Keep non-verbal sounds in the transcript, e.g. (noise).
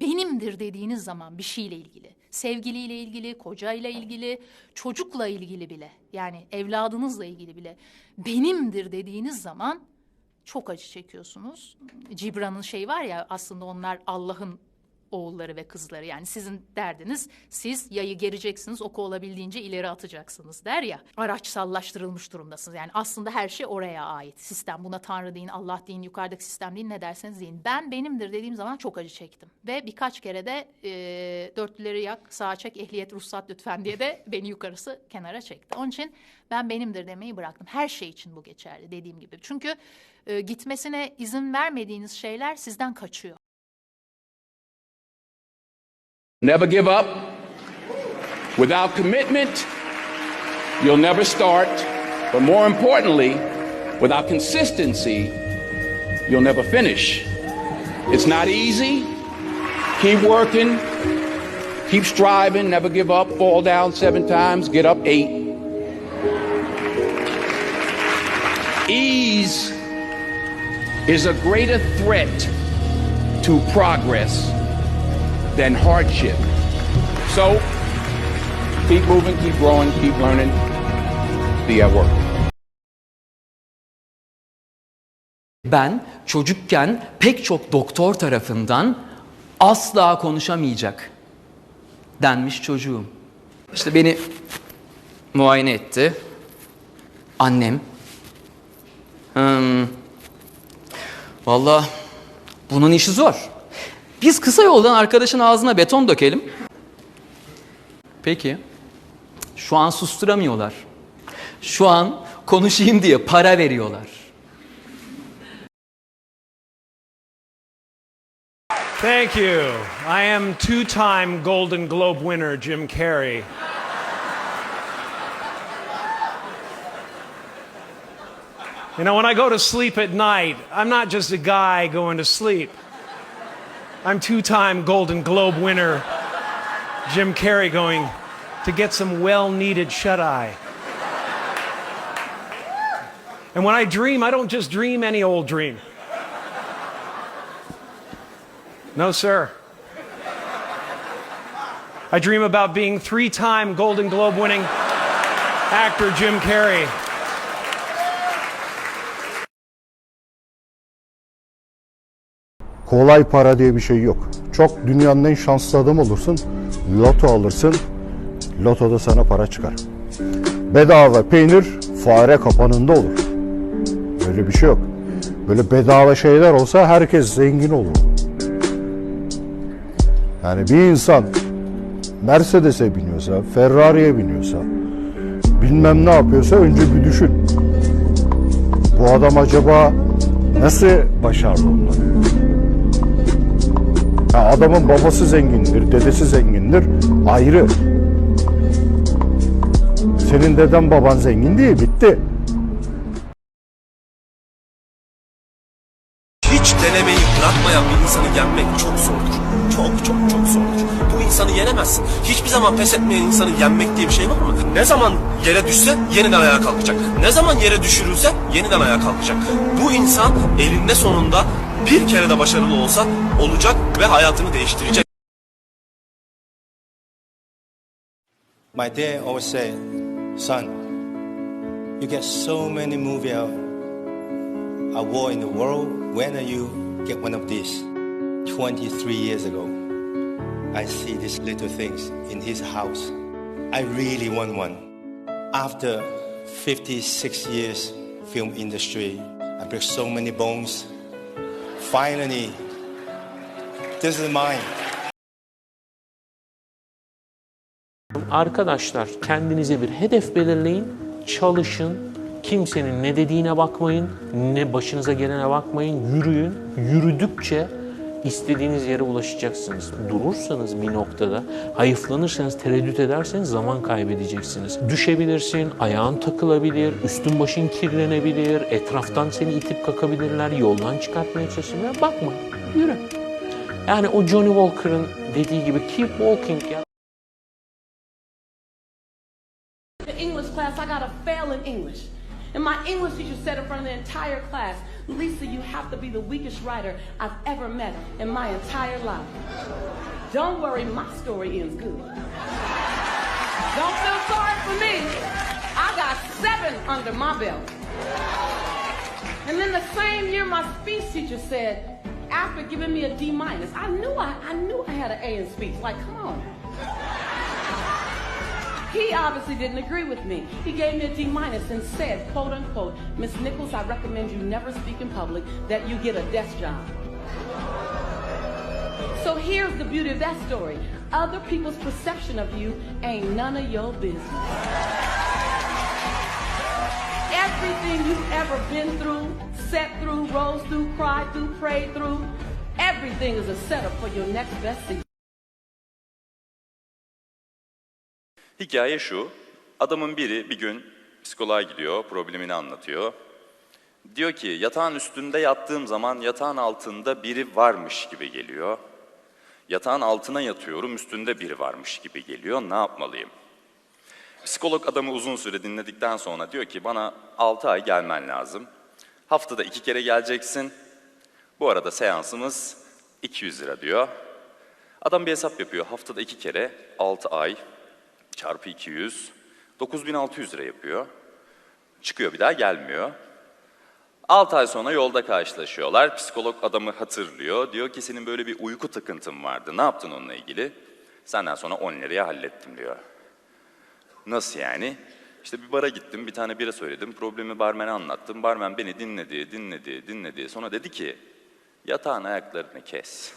benimdir dediğiniz zaman bir şeyle ilgili, sevgiliyle ilgili, kocayla ilgili, çocukla ilgili bile, yani evladınızla ilgili bile benimdir dediğiniz zaman çok acı çekiyorsunuz. Cibran'ın şey var ya aslında onlar Allah'ın oğulları ve kızları. Yani sizin derdiniz siz yayı gereceksiniz, oku olabildiğince ileri atacaksınız der ya. Araçsallaştırılmış durumdasınız. Yani aslında her şey oraya ait. Sistem buna Tanrı deyin, Allah deyin, yukarıdaki sistem deyin ne derseniz deyin. Ben benimdir dediğim zaman çok acı çektim. Ve birkaç kere de e, dörtlüleri yak, sağa çek, ehliyet ruhsat lütfen diye de (laughs) beni yukarısı kenara çekti. Onun için ben benimdir demeyi bıraktım. Her şey için bu geçerli dediğim gibi. Çünkü e, gitmesine izin vermediğiniz şeyler sizden kaçıyor. Never give up. Without commitment, you'll never start. But more importantly, without consistency, you'll never finish. It's not easy. Keep working. Keep striving. Never give up. Fall down seven times. Get up eight. Ease is a greater threat to progress than hardship. So keep moving, keep growing, keep learning. Be at work. Ben çocukken pek çok doktor tarafından asla konuşamayacak denmiş çocuğum. İşte beni muayene etti. Annem. Hmm. Valla bunun işi zor. Biz kısa yoldan arkadaşın ağzına beton dökelim. Peki. Şu an susturamıyorlar. Şu an konuşayım diye para veriyorlar. Thank you. I am two time Golden Globe winner Jim Carrey. You know, when I go to sleep at night, I'm not just a guy going to sleep. I'm two time Golden Globe winner Jim Carrey going to get some well needed shut eye. And when I dream, I don't just dream any old dream. No, sir. I dream about being three time Golden Globe winning actor Jim Carrey. Kolay para diye bir şey yok. Çok dünyanın en şanslı adam olursun. Loto alırsın. Lotoda sana para çıkar. Bedava peynir fare kapanında olur. Böyle bir şey yok. Böyle bedava şeyler olsa herkes zengin olur. Yani bir insan Mercedes'e biniyorsa, Ferrari'ye biniyorsa, bilmem ne yapıyorsa önce bir düşün. Bu adam acaba nasıl başardı onları? Adamın babası zengindir, dedesi zengindir, ayrı. Senin deden baban zengin değil, bitti. Hiç denemeyi bırakmayan bir insanı yenmek çok zordur. Çok çok çok zordur. Bu insanı yenemezsin. Hiçbir zaman pes etmeyen insanı yenmek diye bir şey var mı? Ne zaman yere düşse yeniden ayağa kalkacak. Ne zaman yere düşürülse yeniden ayağa kalkacak. Bu insan elinde sonunda bir kere de başarılı olsa olacak ve hayatını değiştirecek. My dad always said, son, you get so many movie award in the world. When are you get one of these? 23 years ago, I see these little things in his house. I really want one. After 56 years film industry, I break so many bones. Finally, this is mine. Arkadaşlar kendinize bir hedef belirleyin, çalışın, kimsenin ne dediğine bakmayın, ne başınıza gelene bakmayın, yürüyün. Yürüdükçe istediğiniz yere ulaşacaksınız. Durursanız bir noktada, hayıflanırsanız, tereddüt ederseniz zaman kaybedeceksiniz. Düşebilirsin, ayağın takılabilir, üstün başın kirlenebilir, etraftan seni itip kakabilirler, yoldan çıkartmaya çalışırlar. Bakma, yürü. Yani o Johnny Walker'ın dediği gibi keep walking ya. English class, I got to fail in English. And my English teacher said in front of the entire class, Lisa, you have to be the weakest writer I've ever met in my entire life. Don't worry, my story ends good. Don't feel sorry for me. I got seven under my belt. And then the same year, my speech teacher said, after giving me a D minus, I knew I, I knew I had an A in speech. Like, come on. He obviously didn't agree with me. He gave me a D minus and said, quote unquote, Miss Nichols, I recommend you never speak in public, that you get a desk job. So here's the beauty of that story. Other people's perception of you ain't none of your business. Everything you've ever been through, set through, rose through, cried through, prayed through, everything is a setup for your next best season. Hikaye şu. Adamın biri bir gün psikoloğa gidiyor, problemini anlatıyor. Diyor ki yatağın üstünde yattığım zaman yatağın altında biri varmış gibi geliyor. Yatağın altına yatıyorum, üstünde biri varmış gibi geliyor. Ne yapmalıyım? Psikolog adamı uzun süre dinledikten sonra diyor ki bana 6 ay gelmen lazım. Haftada iki kere geleceksin. Bu arada seansımız 200 lira diyor. Adam bir hesap yapıyor. Haftada iki kere 6 ay çarpı 200 9600 lira yapıyor. Çıkıyor bir daha gelmiyor. 6 ay sonra yolda karşılaşıyorlar. Psikolog adamı hatırlıyor. Diyor ki senin böyle bir uyku takıntın vardı. Ne yaptın onunla ilgili? Senden sonra 10 liraya hallettim diyor. Nasıl yani? İşte bir bara gittim, bir tane bira söyledim. Problemi barmene anlattım. Barmen beni dinledi, dinledi, dinledi. Sonra dedi ki, yatağın ayaklarını kes.